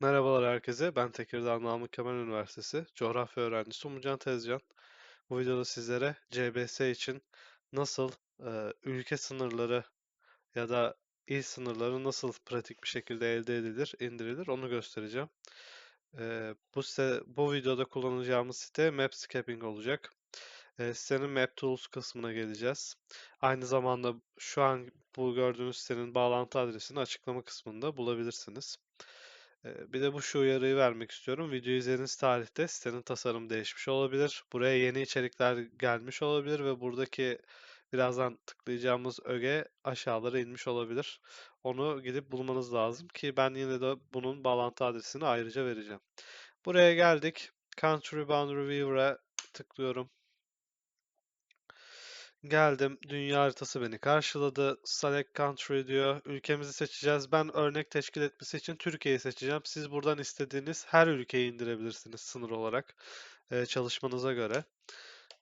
Merhabalar herkese. Ben Tekirdağ Namık Kemal Üniversitesi Coğrafya Öğrencisi Umutcan Tezcan. Bu videoda sizlere CBS için nasıl e, ülke sınırları ya da il sınırları nasıl pratik bir şekilde elde edilir, indirilir onu göstereceğim. E, bu site, bu videoda kullanacağımız site Mapscaping olacak. E, sitenin Map Tools kısmına geleceğiz. Aynı zamanda şu an bu gördüğünüz sitenin bağlantı adresini açıklama kısmında bulabilirsiniz. Bir de bu şu uyarıyı vermek istiyorum. Videoyu izlediğiniz tarihte sitenin tasarımı değişmiş olabilir. Buraya yeni içerikler gelmiş olabilir ve buradaki birazdan tıklayacağımız öge aşağılara inmiş olabilir. Onu gidip bulmanız lazım ki ben yine de bunun bağlantı adresini ayrıca vereceğim. Buraya geldik. Country Boundary Viewer'a tıklıyorum. Geldim. Dünya haritası beni karşıladı. Select Country diyor. Ülkemizi seçeceğiz. Ben örnek teşkil etmesi için Türkiye'yi seçeceğim. Siz buradan istediğiniz her ülkeyi indirebilirsiniz sınır olarak e, çalışmanıza göre.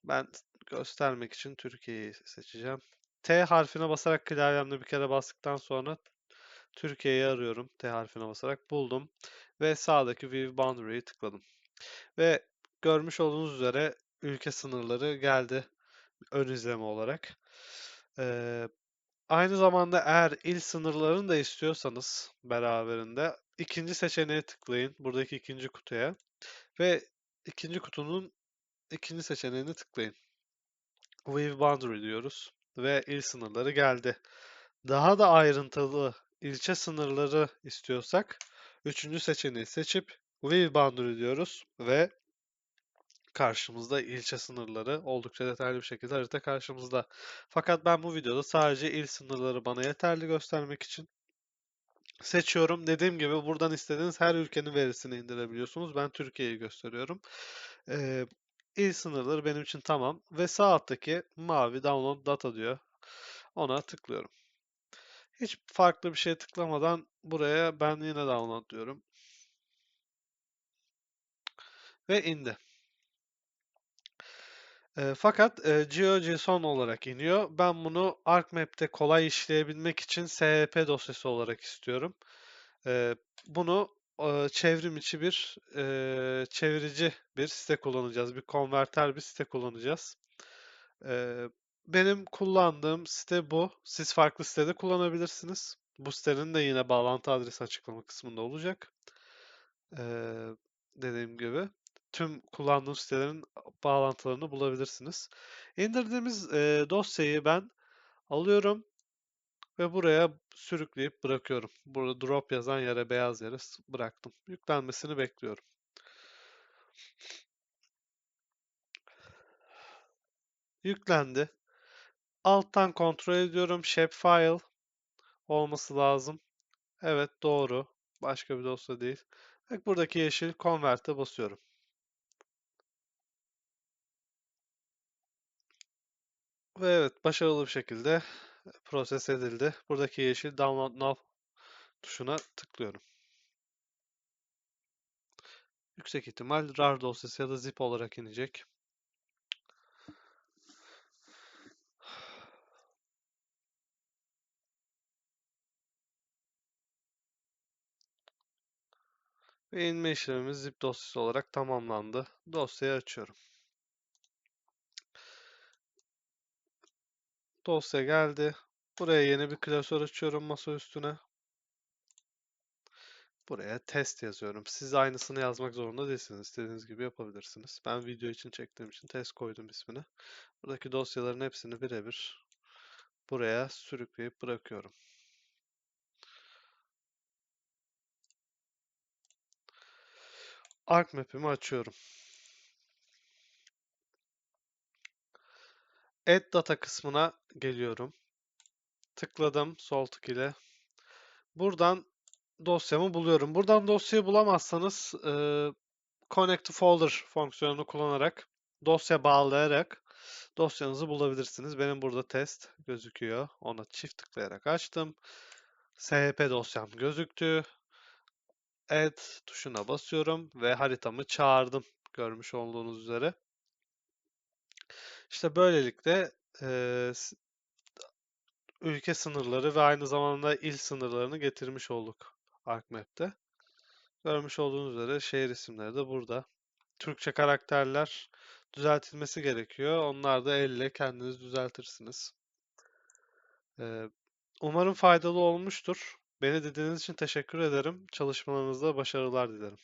Ben göstermek için Türkiye'yi seçeceğim. T harfine basarak klavyemde bir kere bastıktan sonra Türkiye'yi arıyorum. T harfine basarak buldum. Ve sağdaki View Boundary'yi tıkladım. Ve görmüş olduğunuz üzere ülke sınırları geldi ön izleme olarak. Ee, aynı zamanda eğer il sınırlarını da istiyorsanız beraberinde ikinci seçeneğe tıklayın. Buradaki ikinci kutuya. Ve ikinci kutunun ikinci seçeneğini tıklayın. Wave Boundary diyoruz. Ve il sınırları geldi. Daha da ayrıntılı ilçe sınırları istiyorsak üçüncü seçeneği seçip Wave Boundary diyoruz ve karşımızda ilçe sınırları oldukça detaylı bir şekilde harita karşımızda. Fakat ben bu videoda sadece il sınırları bana yeterli göstermek için seçiyorum. Dediğim gibi buradan istediğiniz her ülkenin verisini indirebiliyorsunuz. Ben Türkiye'yi gösteriyorum. Ee, il sınırları benim için tamam. Ve sağ alttaki mavi download data diyor. Ona tıklıyorum. Hiç farklı bir şey tıklamadan buraya ben yine download diyorum. Ve indi. E, fakat e, GeoJSON olarak iniyor. Ben bunu ArcMap'te kolay işleyebilmek için SHP dosyası olarak istiyorum. E, bunu e, çevrim içi bir e, çevirici bir site kullanacağız. Bir konverter bir site kullanacağız. E, benim kullandığım site bu. Siz farklı sitede kullanabilirsiniz. Bu sitenin de yine bağlantı adresi açıklama kısmında olacak. E, dediğim gibi tüm kullandığım sitelerin bağlantılarını bulabilirsiniz. İndirdiğimiz e, dosyayı ben alıyorum ve buraya sürükleyip bırakıyorum. Burada drop yazan yere beyaz yere bıraktım. Yüklenmesini bekliyorum. Yüklendi. Alttan kontrol ediyorum. Shapefile olması lazım. Evet doğru. Başka bir dosya değil. Buradaki yeşil convert'e basıyorum. Ve evet başarılı bir şekilde proses edildi. Buradaki yeşil download now tuşuna tıklıyorum. Yüksek ihtimal RAR dosyası ya da zip olarak inecek. Ve inme işlemimiz zip dosyası olarak tamamlandı. Dosyayı açıyorum. Dosya geldi. Buraya yeni bir klasör açıyorum masa üstüne. Buraya test yazıyorum. Siz aynısını yazmak zorunda değilsiniz. İstediğiniz gibi yapabilirsiniz. Ben video için çektiğim için test koydum ismini. Buradaki dosyaların hepsini birebir buraya sürükleyip bırakıyorum. ArcMap'imi açıyorum. Add Data kısmına geliyorum. Tıkladım sol tık ile. Buradan dosyamı buluyorum. Buradan dosyayı bulamazsanız e, Connect to Folder fonksiyonunu kullanarak dosya bağlayarak dosyanızı bulabilirsiniz. Benim burada test gözüküyor. Ona çift tıklayarak açtım. SHP dosyam gözüktü. Add tuşuna basıyorum ve haritamı çağırdım. Görmüş olduğunuz üzere. İşte böylelikle e, ülke sınırları ve aynı zamanda il sınırlarını getirmiş olduk ArcMap'te. Görmüş olduğunuz üzere şehir isimleri de burada. Türkçe karakterler düzeltilmesi gerekiyor. Onlar da elle kendiniz düzeltirsiniz. Ee, umarım faydalı olmuştur. Beni dinlediğiniz için teşekkür ederim. Çalışmalarınızda başarılar dilerim.